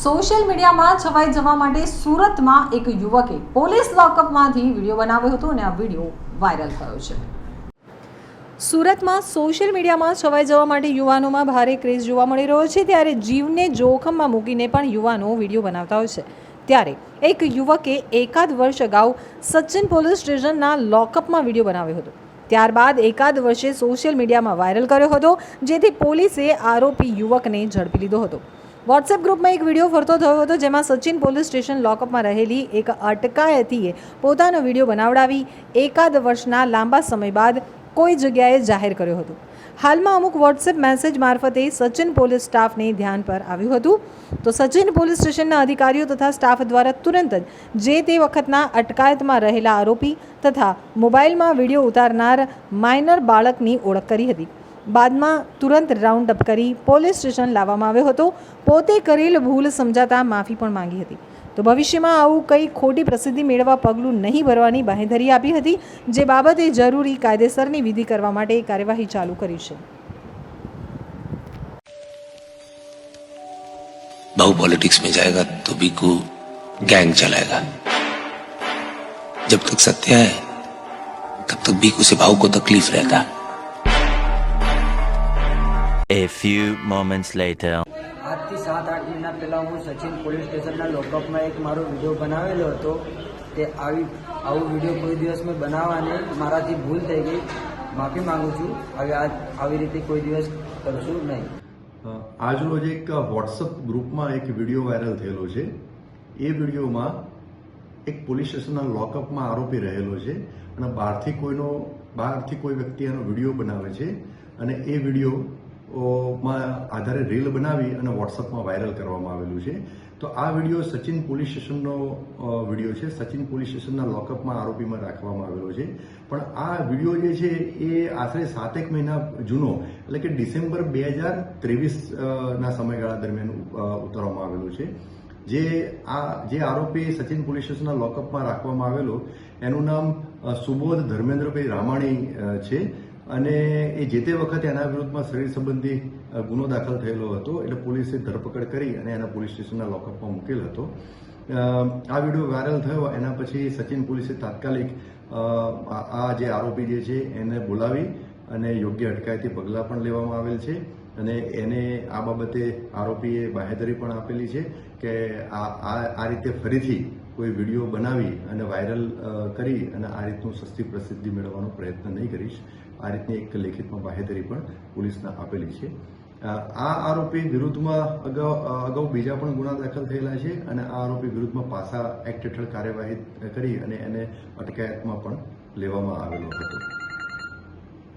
Social મીડિયામાં છવાઈ જવા માટે સુરતમાં એક યુવકે પોલીસ લોકઅપમાંથી વીડિયો બનાવ્યો હતો અને આ વીડિયો વાયરલ થયો છે. સુરતમાં સોશિયલ મીડિયામાં છવાઈ જવા માટે યુવાનોમાં ભારે ક્રેઝ જોવા મળી રહ્યો છે. ત્યારે જીવને જોખમમાં મૂકીને પણ યુવાનો વીડિયો બનાવતા હોય છે. ત્યારે એક યુવકે એકાદ વર્ષ અગાઉ સચિન પોલીસ સ્ટેશનના લોકઅપમાં વીડિયો બનાવ્યો હતો. ત્યારબાદ એકાદ વર્ષે સોશિયલ મીડિયામાં વાયરલ કર્યો હતો, જેથી પોલીસે આરોપી યુવકને ઝડપી લીધો હતો. વોટ્સએપ ગ્રુપમાં એક વીડિયો ફરતો થયો હતો જેમાં સચિન પોલીસ સ્ટેશન લોકઅપમાં રહેલી એક અટકાયતીએ પોતાનો વીડિયો બનાવડાવી એકાદ વર્ષના લાંબા સમય બાદ કોઈ જગ્યાએ જાહેર કર્યો હતો. હાલમાં અમુક વોટ્સએપ મેસેજ મારફતે સચિન પોલીસ સ્ટાફને ધ્યાન પર આવ્યું હતું. તો સચિન પોલીસ સ્ટેશનના અધિકારીઓ તથા સ્ટાફ દ્વારા તુરંત જ જે તે વખતના અટકાયતમાં રહેલા આરોપી તથા મોબાઈલમાં વીડિયો ઉતારનાર માઇનર બાળકની ઓળખ કરી હતી. બાદમાં તુરંત રાઉન્ડ અપ કરી પોલીસ સ્ટેશન લાવવામાં આવ્યો હતો પોતે કરેલ ભૂલ સમજાતા માફી પણ માંગી હતી તો ભવિષ્યમાં આવું કંઈ ખોટી પ્રસિદ્ધિ મેળવવા પગલું નહીં ભરવાની બાંહેધરી આપી હતી જે બાબતે જરૂરી કાયદેસરની વિધિ કરવા માટે કાર્યવાહી ચાલુ કરી છે बहु पॉलिटिक्स में जाएगा तो बीकू गैंग चलाएगा जब तक सत्य है तब तक बीकू से भाव को तकलीफ रहता A few moments later. આજથી સાત આઠ મહિના પહેલાં હું સચિન પોલીસ સ્ટેશનના લોકઅપમાં એક મારો વીડિયો બનાવેલો હતો. તે આવી આવો વીડિયો કોઈ દિવસ મેં બનાવવાની મારાથી ભૂલ થઈ ગઈ. માફી માંગુ છું. હવે આજ આવી રીતે કોઈ દિવસ કરશું નહીં. આજરોજ એક વોટ્સઅપ ગ્રુપમાં એક વીડિયો વાયરલ થયેલો છે. એ વિડીયોમાં એક પોલીસ સ્ટેશનના લોકઅપમાં આરોપી રહેલો છે અને બહારથી કોઈનો બહારથી કોઈ વ્યક્તિ એનો વીડિયો બનાવે છે અને એ વીડિયો માં આધારે રીલ બનાવી અને વોટ્સઅપમાં વાયરલ કરવામાં આવેલું છે. તો આ વીડિયો સચિન પોલીસ સ્ટેશનનો વીડિયો છે. સચિન પોલીસ સ્ટેશનના લોકઅપમાં આરોપીમાં રાખવામાં આવેલો છે. પણ આ વીડિયો જે છે, એ આશરે સાતેક મહિના જૂનો, એટલે કે ડિસેમ્બર બે હજાર ત્રેવીસના સમયગાળા દરમિયાન ઉતારવામાં આવેલો છે. જે આ, જે આરોપી સચિન પોલીસ સ્ટેશનના લોકઅપમાં રાખવામાં આવેલો, એનું નામ સુબોધ ધર્મેન્દ્રભાઈ રામાણી છે. અને એ જે તે વખતે એના વિરુદ્ધમાં શરીર સંબંધી ગુનો દાખલ થયેલો હતો, એટલે પોલીસે ધરપકડ કરી અને એના પોલીસ સ્ટેશનના લોકઅપમાં મૂકેલ હતો. આ વીડિયો વાયરલ થયો, એના પછી સચિન પોલીસે તાત્કાલિક આ જે આરોપી જે છે એને બોલાવી અને યોગ્ય અટકાયતી પગલાં પણ લેવામાં આવેલ છે. અને એને આ બાબતે આરોપીએ બાહેધરી પણ આપેલી છે કે આ આ રીતે ફરીથી કોઈ વીડિયો બનાવી અને વાયરલ કરી અને આ રીતનું સસ્તી પ્રસિદ્ધિ મેળવવાનો પ્રયત્ન નહીં કરીશ. આ રીતની એક લેખિતમાં બાહેધરી પણ પોલીસને આપેલી છે. આ આરોપી વિરુદ્ધમાં અગાઉ અગાઉ બીજા પણ ગુના દાખલ થયેલા છે અને આ આરોપી વિરુદ્ધમાં પાસા એક્ટ હેઠળ કાર્યવાહી કરી અને એને અટકાયતમાં પણ લેવામાં આવેલો હતો.